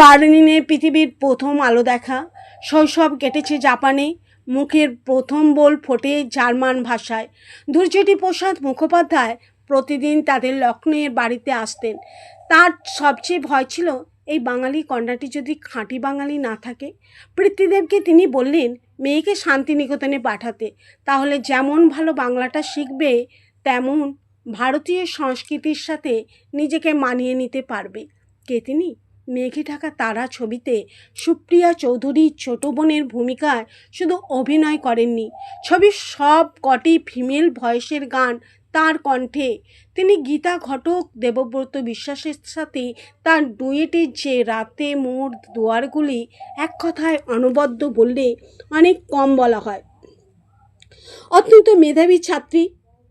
বার্লিনে পৃথিবীর প্রথম আলো দেখা। শৈশব কেটেছে জাপানে। মুখের প্রথম বল ফোটে জার্মান ভাষায়। ধৈর্যটি প্রসাদ মুখোপাধ্যায় প্রতিদিন তাদের লক্ষ্ণৌয়ের বাড়িতে আসতেন। তার সবচেয়ে ভয় ছিল, এই বাঙালি কন্যাটি যদি খাঁটি বাঙালি না থাকে। পৃথ্বীদেবকে তিনি বললেন, মেয়েকে শান্তিনিকেতনে পাঠাতে। তাহলে যেমন ভালো বাংলাটা শিখবে, তেমন ভারতীয় সংস্কৃতির সাথে নিজেকে মানিয়ে নিতে পারবে। কে তিনি? মেঘে ঢাকা তারা ছবিতে সুপ্রিয়া চৌধুরীর ছোট বোনের ভূমিকায় শুধু অভিনয় করেননি, ছবির সব কটি ফিমেল ভয়েসের গান তার কণ্ঠে। তিনি গীতা ঘটক, দেবব্রত বিশ্বাসের সাথে তার ডুয়েটের যে রাতে মোর দুয়ারগুলি এক কথায় অনবদ্য বললে অনেক কম বলা হয়। অত্যন্ত মেধাবী ছাত্রী,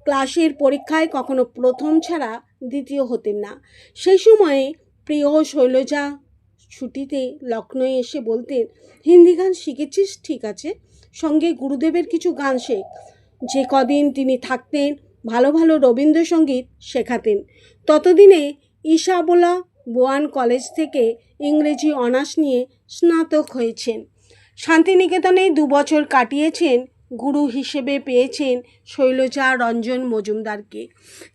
ক্লাসের পরীক্ষায় কখনো প্রথম ছাড়া দ্বিতীয় হতেন না। সেই সময়ে প্রিয় শৈলজা, ছুটিতে লখনৌ এসে বলতেন হিন্দি গান শিখেছিস? ঠিক আছে। সঙ্গে গুরুদেবের কিছু গান শেখ। যে কদিন তিনি থাকতেন, ভালো ভালো রবীন্দ্রসঙ্গীত শেখাতেন। ততদিনে ঈশাবোলা বোয়ান কলেজ থেকে ইংরেজি অনার্স নিয়ে স্নাতক হয়েছেন। শান্তিনিকেতনে দু বছর কাটিয়েছেন, গুরু হিসেবে পেয়েছেন শৈলজা রঞ্জন মজুমদারকে।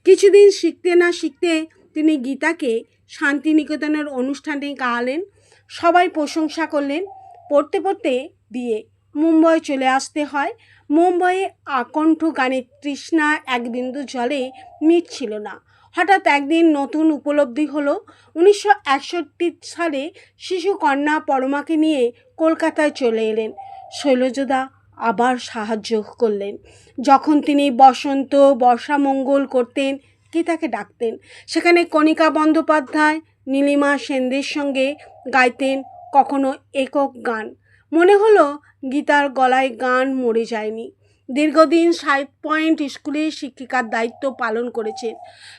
কিছুদিন শিখতে না শিখতে তিনি গীতাকে শান্তিনিকেতনের অনুষ্ঠানে গাওয়ালেন সবাই প্রশংসা করলেন। পড়তে পড়তে দিয়ে মুম্বই চলে আসতে হয়। মুম্বইয়ে আকণ্ঠ গানের তৃষ্ণা এক বিন্দু জলে মিটছিল না। হঠাৎ একদিন নতুন উপলব্ধি হলো। উনিশশো একষট্টি সালে শিশু কন্যা পরমাকে নিয়ে কলকাতায় চলে এলেন। শৈলজদা আবার সাহায্য করলেন। যখন তিনি বসন্ত, বর্ষামঙ্গল করতেন গীতাকে ডাকতেন। সেখানে কণিকা বন্দ্যোপাধ্যায়, নীলিমা সেনদের সঙ্গে গাইতেন কখনো একক গান। মনে হলো গীতার গলায় গান মরে যায়নি। দীর্ঘদিন সাইড পয়েন্ট স্কুলে শিক্ষিকার দায়িত্ব পালন করেছেন।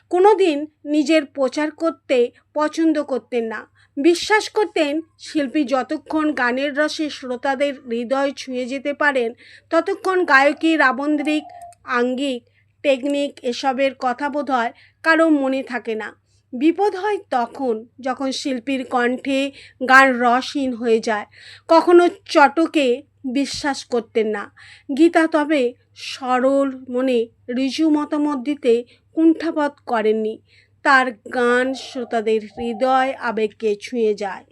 কোনো দিন নিজের প্রচার করতে পছন্দ করতেন না। বিশ্বাস করতেন শিল্পী যতক্ষণ গানের রসে শ্রোতাদের হৃদয় ছুঁয়ে যেতে পারেন, ততক্ষণ গায়কী রাবন্দ্রিক আঙ্গিক টেকনিক এসবের কথা বোধ হয় কারও মনে থাকে না। বিপদ হয় তখন যখন শিল্পীর কণ্ঠে গান রসহীন হয়ে যায়। কখনো চটকে বিশ্বাস করতেন না। গীতা তবে সরল মনে ঋজু মতামত দিতে কুণ্ঠাবোধ করেননি। তার গান শ্রোতাদের হৃদয় আবেগকে ছুঁয়ে যায়।